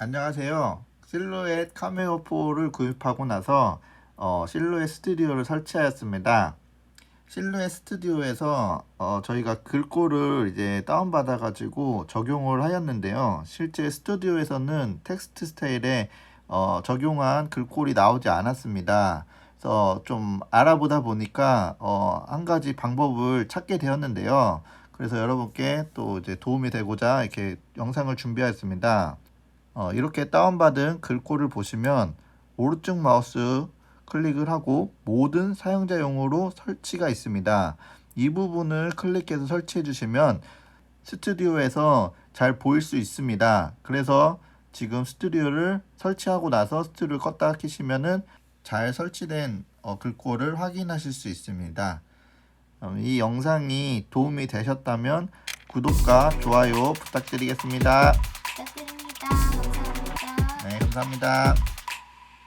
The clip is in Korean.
안녕하세요. 실루엣 카메오 4를 구입하고 나서 어, 실루엣 스튜디오를 설치하였습니다. 실루엣 스튜디오에서 어, 저희가 글꼴을 이제 다운받아 가지고 적용을 하였는데요. 실제 스튜디오에서는 텍스트 스타일에 어, 적용한 글꼴이 나오지 않았습니다. 그래서 좀 알아보다 보니까 어, 한 가지 방법을 찾게 되었는데요. 그래서 여러분께 또 이제 도움이 되고자 이렇게 영상을 준비하였습니다. 어, 이렇게 다운받은 글꼴을 보시면 오른쪽 마우스 클릭을 하고 모든 사용자용으로 설치가 있습니다. 이 부분을 클릭해서 설치해 주시면 스튜디오에서 잘 보일 수 있습니다. 그래서 지금 스튜디오를 설치하고 나서 스튜디오를 껐다 키시면은 잘 설치된 어, 글꼴을 확인하실 수 있습니다. 어, 이 영상이 도움이 되셨다면 구독과 좋아요 부탁드리겠습니다. 네, 감사합니다.